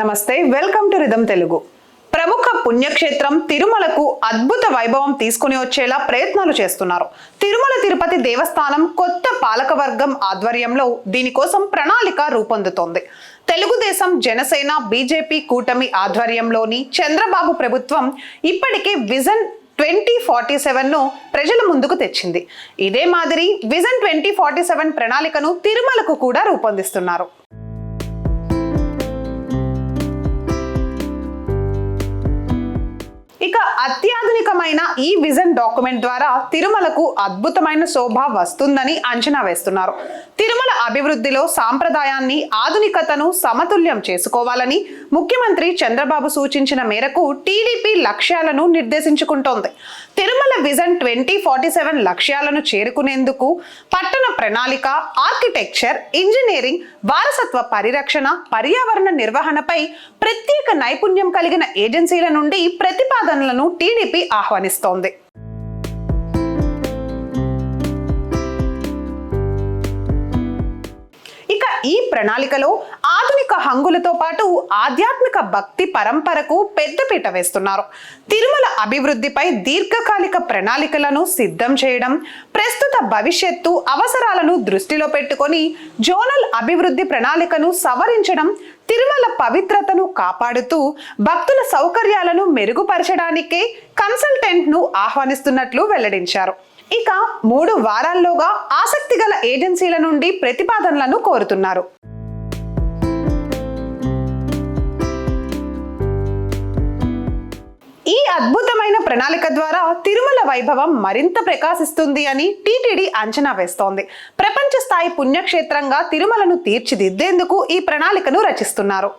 నమస్తే welcome to rhythm Telugu. ప్రముఖ పుణ్యక్షేత్రం తిరుమలకు అద్భుత వైభవం తీసుకుని వచ్చేలా ప్రయత్నాలు చేస్తున్నారు. తిరుమల తిరుపతి దేవస్థానం కొత్త పాలకవర్గం ఆధ్వర్యంలో దీనికోసం ప్రణాళిక రూపొందుతోంది. తెలుగుదేశం జనసేన బీజేపీ కూటమి ఆధ్వర్యంలోని చంద్రబాబు ప్రభుత్వం ఇప్పటికే విజన్ ట్వంటీ ఫార్టీ సెవెన్ను ప్రజల ముందుకు తెచ్చింది. ఇదే మాదిరి విజన్ ట్వంటీ ఫార్టీ సెవెన్ ప్రణాళికను తిరుమలకు కూడా రూపొందిస్తున్నారు. ఇక అత్యాధునికమైన ఈ విజన్ డాక్యుమెంట్ ద్వారా తిరుమలకు అద్భుతమైన శోభ వస్తుందని అంచనా వేస్తున్నారు. తిరుమల అభివృద్ధిలో సాంప్రదాయాన్ని ఆధునికతను సమతుల్యం చేసుకోవాలని ముఖ్యమంత్రి చంద్రబాబు సూచించిన మేరకు టీడీపీ లక్ష్యాలను నిర్దేశించుకుంటోంది. Tirumala vision twenty forty seven లక్ష్యాలను చేరుకునేందుకు పట్టణ ప్రణాళిక ఆర్కిటెక్చర్ ఇంజనీరింగ్ వారసత్వ పరిరక్షణ పర్యావరణ నిర్వహణపై ప్రత్యేక నైపుణ్యం కలిగిన ఏజెన్సీల నుండి ప్రతిపాదనలను టీడీపీ ఆహ్వానిస్తోంది. ఈ ప్రణాళికలో ఆధునిక హంగులతో పాటు ఆధ్యాత్మిక భక్తి పరంపరకు పెద్దపీట వేస్తున్నారు. తిరుమల అభివృద్ధిపై దీర్ఘకాలిక ప్రణాళికలను సిద్ధం చేయడం ప్రస్తుత భవిష్యత్తు అవసరాలను దృష్టిలో పెట్టుకొని జోనల్ అభివృద్ధి ప్రణాళికను సవరించడం తిరుమల పవిత్రతను కాపాడుతూ భక్తుల సౌకర్యాలను మెరుగుపరచడానికే కన్సల్టెంట్ను ఆహ్వానిస్తున్నట్లు వెల్లడించారు. ఇక మూడు వారాల్లోగా ఆసక్తి గల ఏజెన్సీల నుండి ప్రతిపాదనలను కోరుతున్నారు. ఈ అద్భుతమైన ప్రణాళిక ద్వారా తిరుమల వైభవం మరింత ప్రకాశిస్తుంది అని టీటీడీ అంచనా వేస్తోంది. ప్రపంచ స్థాయి పుణ్యక్షేత్రంగా తిరుమలను తీర్చిదిద్దేందుకు ఈ ప్రణాళికను రచిస్తున్నారు.